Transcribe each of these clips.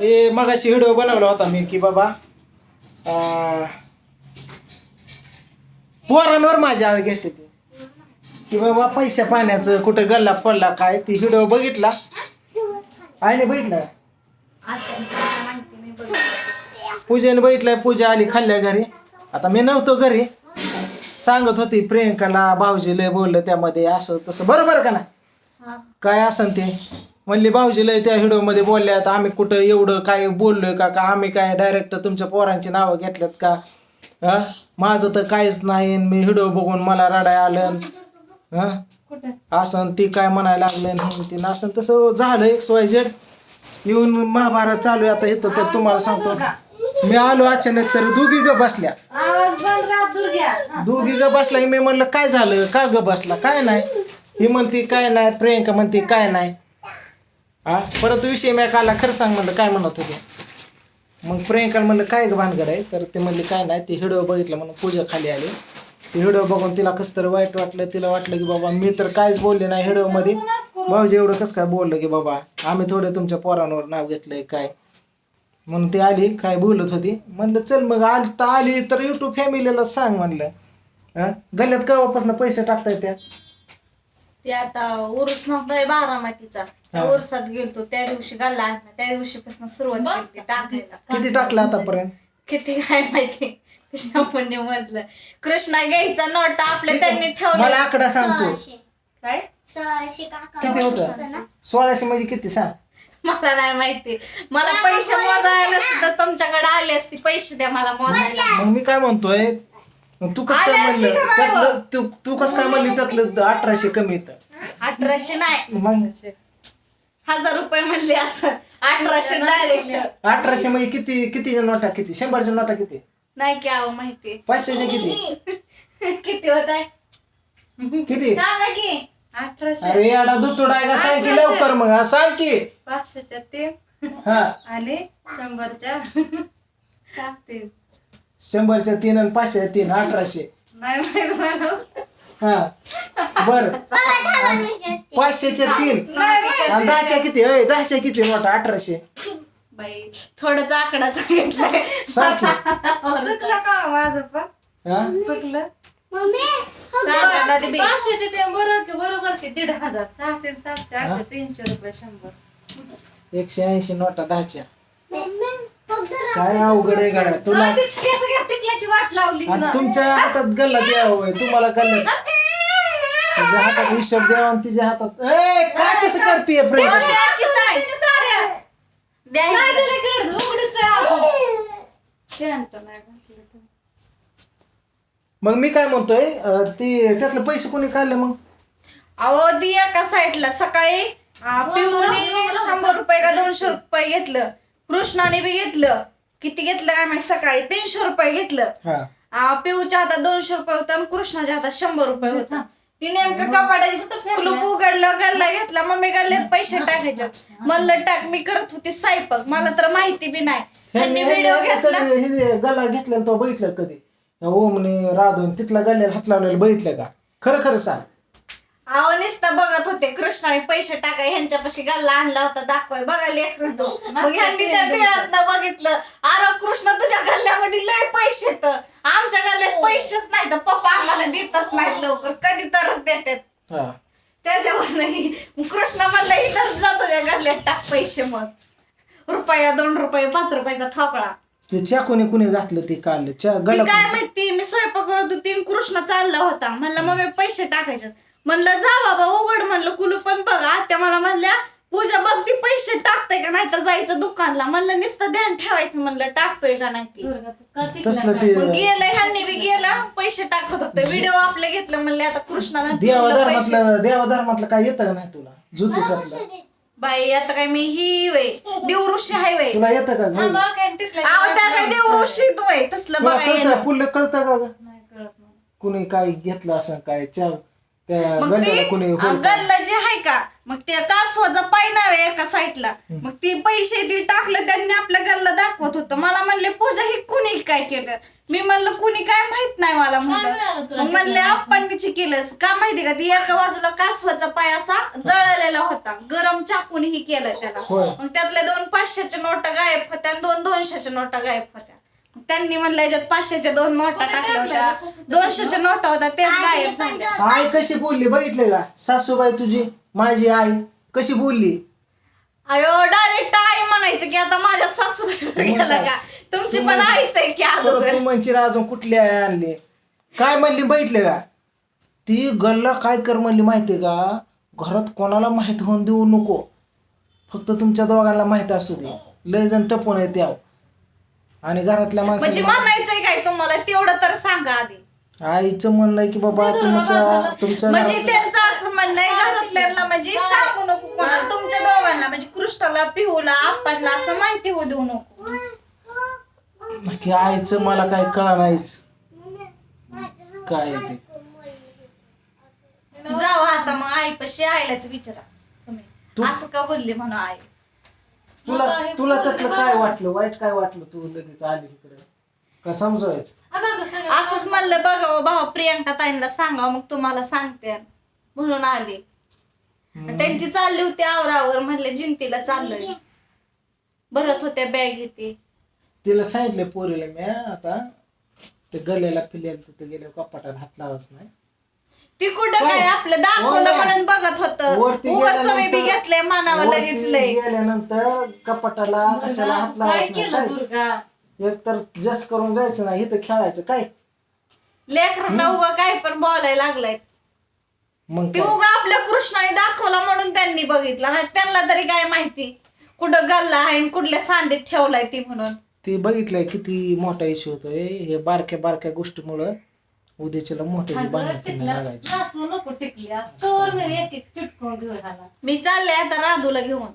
ते मगाशी व्हिडिओ बनवला होता मी की बाबा पोरांवर माझ्या आळ घेते ते. की बाबा पैशा पाण्याचं कुठं गल्ला पडला काय ती व्हिडिओ बघितला? आईने बघितला? पूजेने बघितलंय पूजा आली खाल्ल्या घरी. आता मी नव्हतो घरी. सांगत होती प्रियंकाला भाऊजी लय बोललं त्यामध्ये असं तसं. बरोबर का हा. काय असन ते? म्हणली भाऊजी लय त्या व्हिडिओमध्ये बोलल्यात आम्ही कुठं एवढं काय बोललोय का? का आम्ही काय डायरेक्ट तुमच्या पोरांची नावं घेतल्यात का? हा माझं तर काहीच नाही मी व्हिडिओ बघून मला रडाय आलं हा असं ती काय म्हणायला लागलं ते असं तसं झालं एक्स वाय झेड येऊन महाभारत चालू आहे. आता इथं तर तुम्हाला सांगतो. मी आलो अचानक तर दोघी ग बसल्या. दोघी ग बसला की मी म्हणलं काय झालं? का ग बसला? काय नाही? ही म्हणती काय नाही. प्रियंका म्हणते काय नाही. हा? परत विषय मी काला खरं सांग म्हणलं काय म्हणत होते? मग प्रियंकाला म्हणलं काय भानगड आहे? तर ते म्हणले काय नाही ते व्हिडिओ बघितलं म्हणून पूजा खाली आली. ते हिडो बघून तिला कसं तर वाईट वाटलं तिला वाटलं की बाबा मी तर काहीच बोलले नाही हिडोमध्ये भाऊजी एवढं कसं काय बोललं की बाबा आम्ही थोडं तुमच्या पोरांवर नाव घेतलंय काय? म्हणून ती आली काय बोलत होती? म्हणलं चल मग आली तर आली तर युट्यूब फॅमिलीला सांग म्हणलं. हा? गल्ल्यात केव्हापासून पैसे टाकताय त्या? ते आता उरूस नव्हता बारामतीचा त्या हा. उरसात गेलतो. त्या दिवशी गल्ला आणला. त्या दिवशीपासून सुरुवात केली टाकायला. किती टाकलं आतापर्यंत? किती काय माहिती? कृष्णापणे मधलं कृष्णा घ्यायचा नोट आपल्या त्यांनी मला ठेवला आकडा सांगतो काय? किती होतं? सोळाशे म्हणजे किती? सांग. मला नाही माहिती. मला पैसे मोजायला सुद्धा तुमच्याकडे आले असते. पैसे द्या मला मोजायला. मग मी काय म्हणतोय? मग तू कसं काय आले असते म्हणलं? का त्यातलं तू तू कसं काय म्हणली? त्यातलं अठराशे कमी येतं. अठराशे नाही. मग? हजार रुपये म्हणले असं. अठराशे डायरेक्ट अठराशे म्हणजे किती किती नोटा किती? शंभरच्या नोटा किती? नाही की अहो माहिती. पाचशेच्या किती? किती होत आहे किती? सांगा की. अठराशे. अरे दुतुडा आहे का? सांग की लवकर मग हा, सांग की. पाचशेच्या तीन. हा. आणि शंभरच्या. चार तीन शंभरच्या तीन आणि पाचशे तीन अठराशे. नाही हा. बर. पाचशेच्या तीन. आणि दहाच्या किती? अय दहाच्या किती नोटा अठराशे. बाई थोडंच आकडा सांगितलाय. सांग की चुकलं का माझं पण? हा? चुकलं. सांगा दादी बाई. पाचशेचे ते बरोबर बरोबर की दीड हजार. सहाशे सातशे हा? आठशे तीनशे रुपये शंभर. एकशे ऐंशी नोटा दहाच्या. काय अवघड आहे गाड्या? तुला वाट लावली आणि. तुमच्या हातात गल्ला द्यावं. तुम्हाला गल्ला तुझ्या हातात हिशोब द्यावा आणि तिच्या हातात ए काय कसं करते प्रेम? द्या की? द्या तर. मग मी काय म्हणतोय ती त्यातले पैसे कोणी काढले मग? अहो दी एका साईडला सकाळी पिऊने शंभर रुपये का दोनशे रुपये घेतलं. कृष्णाने बी घेतलं. किती घेतलं काय माहिती? सकाळी तीनशे रुपये घेतलं. हा. आ, पिऊच्या हातात दोनशे रुपये होतं आणि कृष्णाच्या हातात शंभर रुपये होता. ती नेमकं कपाडाची कुलूप उघडलं गल्ला घेतला. मम्मी गल्ल्यात पैसे टाकायचे. म्हणलं टाक मी करत होती सायपक. मला तर माहिती बी नाही. त्यांनी व्हिडिओ घेतला. कधी हे गल्ला घेतलेला तो बघितलं कधी? ओमने राधून तिथला गल्ल्याला हात लावलेला बघितलं का? खरं खरं सांग. अहो नुसतं बघत होते कृष्णाने पैसे टाकाय ह्यांच्यापाशी गल्ला आणला होता दाखवाय. बघा लेकरू मग ह्यांनी त्या बिळात बघितलं. अरे कृष्ण तुझ्या गल्ल्यामध्ये लय पैसे तर आमच्या गल्ल्यात पैसेच नाही तर पप्पा आम्हाला देतच नाहीत लवकर. कधी तरच देतात. हा. त्याच्यावर नाही कृष्ण म्हणलं इथं जा तुझ्या गल्ल्यात टाक पैसे मग. रुपया दोन रुपये पाच रुपयाचा ठोकळा. ते चाकूने कुणी घातलं ते काढलं गल्ला काय माहिती? मी स्वयंपाक करत होती कृष्ण चालला होता. म्हणलं मम्मी पैसे टाकायचे म्हणलं जा बाबा उघड म्हणलं कुलू पण बघा. त्या मला म्हणल्या पूजा बघ ती पैसे टाकते का? नाही तर जायचं दुकानला. म्हणलं नुसतं ध्यान ठेवायचं म्हणलं टाकतोय का नाही ती. तसलं ते मग गेलं ह्यांनी बी गेला पैसे टाकत होते. व्हिडिओ आपले घेतलं म्हणले आता कृष्णाला देवा पैसे. धर्मातलं देवा धर्मातलं काय येतं का नाही तुला? जुतीसातलं बाई आता काय मी ही वय देवऋषी आहे वय तुला येतं का? त्या काय देवऋषी वय तसलं तुला बघा कळतं येणं. पुल्ले कळतं का ग? नाही कळत मला. कुणी काय घेतलं असं काय चा त्या मग ते कुणी गल्ला जे आहे का मग ते कासवाचा पाय नाव आहे एका साईडला? मग ते पैसे ती टाकलं त्यांनी आपल्या गल्ला दाखवत होतं. मला म्हणले पूजा ही कुणी काय केलं? मी म्हणलं कुणी काय माहीत नाही मला मिळालं म्हणलं तुला मग म्हणले किती आप्पांनीची केलं का माहिती का ती एका बाजूला कासवाचा पाय असा जळलेला होता? गरम चाकून ही केलं त्याला. होय. मग त्यातल्या दोन पाचशेच्या नोटा गायब होत्या आणि दोन दोनशेच्या नोटा गायब होत्या. त्यांनी म्हणलं याच्यात पाचशेच्या दोन नोटा टाकल्या? होत्या. दोनशेच्या नोटा होत्या तेच गायब झाल्या. आई कशी बोलली? बघितले का? सासूबाई तुझी माझी आई कशी बोलली? अयो डायरेक्ट आई म्हणायचं की आता माझ्या सासूबाई गेला का? तुमची पण आईच आहे की परत अगोदर. तू म्हणची अजून कुठली आई आणली? काय म्हणली बघितले का? ती गल्ला काय कर म्हणली माहितीये का? घरात कोणाला माहीत होऊन देऊ नको. फक्त तुमच्या दोघांना माहीत असू दे. लय जण टपून येते आव. आणि घरातल्या म्हणजे माणसाला म्हणायचंय काय तुम्हाला? तेवढं तर सांगा आधी. आईचं म्हणणं आहे की बाबा तुमच्या तुमच्या म्हणजे त्यांचं असं म्हणणं आहे घरातल्यांना म्हणजे सांगू नको कोणाला. तुमच्या दोघांना म्हणजे कृष्णाला पिहूला आपणला असं माहिती होऊ देऊ नको. की आईचं मला काय कळा नाहीच काय आहे ते? जावा आता मग आई पशी आईलाच विचारा. तुम्ही तू- असं का बोलली म्हणून आई? तुला तुला त्यातलं काय वाटलं? वाईट काय वाटलं तू लगेच आली इकडे? का समजवायचं? अगं असंच म्हणलं बघावं भावा प्रियंका ताईंना सांगावं मग तुम्हाला सांगते. म्हणून आले. त्यांची चालली होती आवरावर म्हणले जिंतीला चाललोय. भरत होत्या बॅग येते तिला सांगितलं पोरीला मी आता ते गल्याला फिल्याला तिथे गेले कपाटाला हात लावाच नाही. ती कुठं काय? आपलं दाखवलं म्हणून बघत होत. वरती उगाच तुम्ही बी गेल्यानंतर- घेतलंय मानावर लगेच वरती लय. गेल्यानंतर कपाटाला कशाला हात काय लावायचं केलं नाही दुर्गा? एक तर जस करून जायचं नाही इथं खेळायचं काय? लेकरांना उगा काय पण बोलायला लागलाय. मग ती काय? उगा आपल्या कृष्णाने दाखवला म्हणून त्यांनी बघितलं. नाही त्यांना तरी काय माहिती? कुठं गल्ला आहे आणि कुठल्या सांदेत ठेवलाय ती म्हणून. ती बघितलंय किती मोठा इश्यू होतोय. हे बारक्या बारक्या गोष्टीमुळं उद्याच्याला नाचू नको टिकल्या. चोर मी एक एक चिटकून घेऊन आला. मी चालले आता राधूला घेऊन.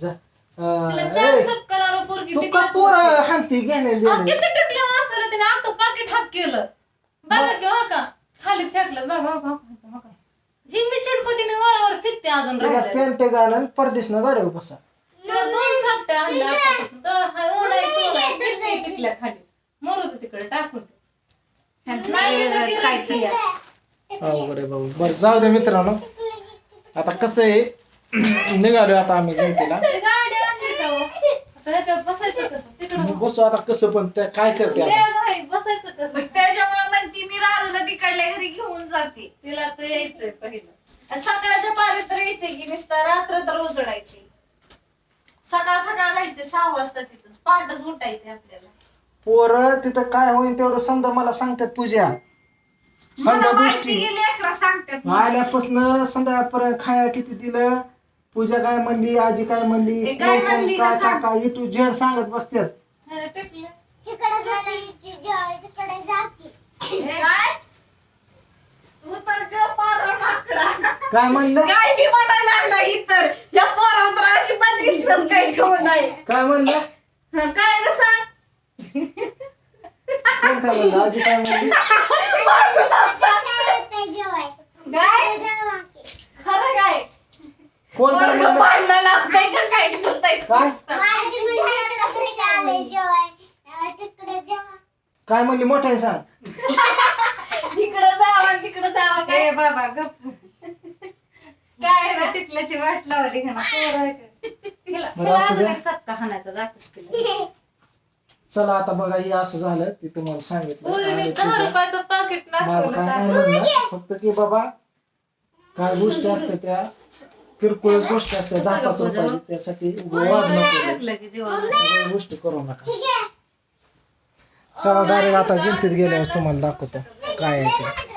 जा. तिला चार पोरगी अहो, किती टिकल्या तिने अख्खं पाकिट हाप केलं. बघा की हो का? खाली फेकलं. बघा हो का, हो का, हो का. ही मी तिने वळावर फेकते अजून राहिलं पेंट घालून परदेशनं गाड्या बसा. दोन आणल्या हा आहे, फेकते टिकल्या खाली. मरू दे तिकडे टाकून दे. ह्यांचं नाही, वेगळंच नाही, काहीतरी नाही. आहे. अवघड आहे बाबू बरं जाऊ दे मित्रांनो. आता कसं आहे निघालो आता आम्ही मग बसू आता कसं पण त्या काय करते आता? बॅग आहे, बसायचं कसं? मग त्याच्यामुळे म्हणती मी तिकडल्या घरी घेऊन जाते. तिला तर यायचंय पहिलं. सकाळच्या पारी तर यायचे की नुसतं रात्र तर उजडायची. सकाळ सकाळ जायचे सहा वाजता तिथं. पहाटच उठायचे आपल्याला. पोरं तिथं काय होईल तेवढं समजा मला सांगतात पूजा. मला समजा माहिती गोष्टी गेली अकरा सांगतात आल्यापासून संध्याकाळपर्यंत खाया किती दिलं पूजा काय म्हणली आजी काय म्हणली काय कोण कोण म्हणली काय का सांग? काय काय टू झेड सांगत बसतात काय तू तर ग पारा माकडा. काय म्हणलं? काय बी म्हणायला लागला इतर. या पोरावर तर अजिबात विश्वास काही ठेवू नाही काय म्हणलं? हं, काय रे सांग? काय म्हणलं? आजी काय म्हणली? खरं काय कोण काय पोरगं म्हणलं? भांडणं लागतंय का काय ठेवतंय काय? काय म्हणली? मोठ्याने सांग. तिकडं जावा तिकडं जावा काय? ए बाबा गप. काय रे? टिकल्याची वाट लावली का ना? पोरं आहे का? हिला- बरं, हिला असू अजून दे. एक सत्का हाणायचा दाखवत तिला. चला आता बघा हे असं झालं ते तुम्हाला सांगितलं. पोरीने आणि दहा पूजा- रुपयाचं पाकिट माझं नाचवलं काय म्हणणं, फक्त की बाबा काय गोष्टी असतात त्या किरकोळ गोष्टी असतात दहा पाच सगळं रुपयाची पूजा. त्यासाठी की. सगळ्या गोष्टी करू नका. चला डायरेक्ट आता जिंतीत गेल्यावर तुम्हाला दाखवतो काय आहे ते.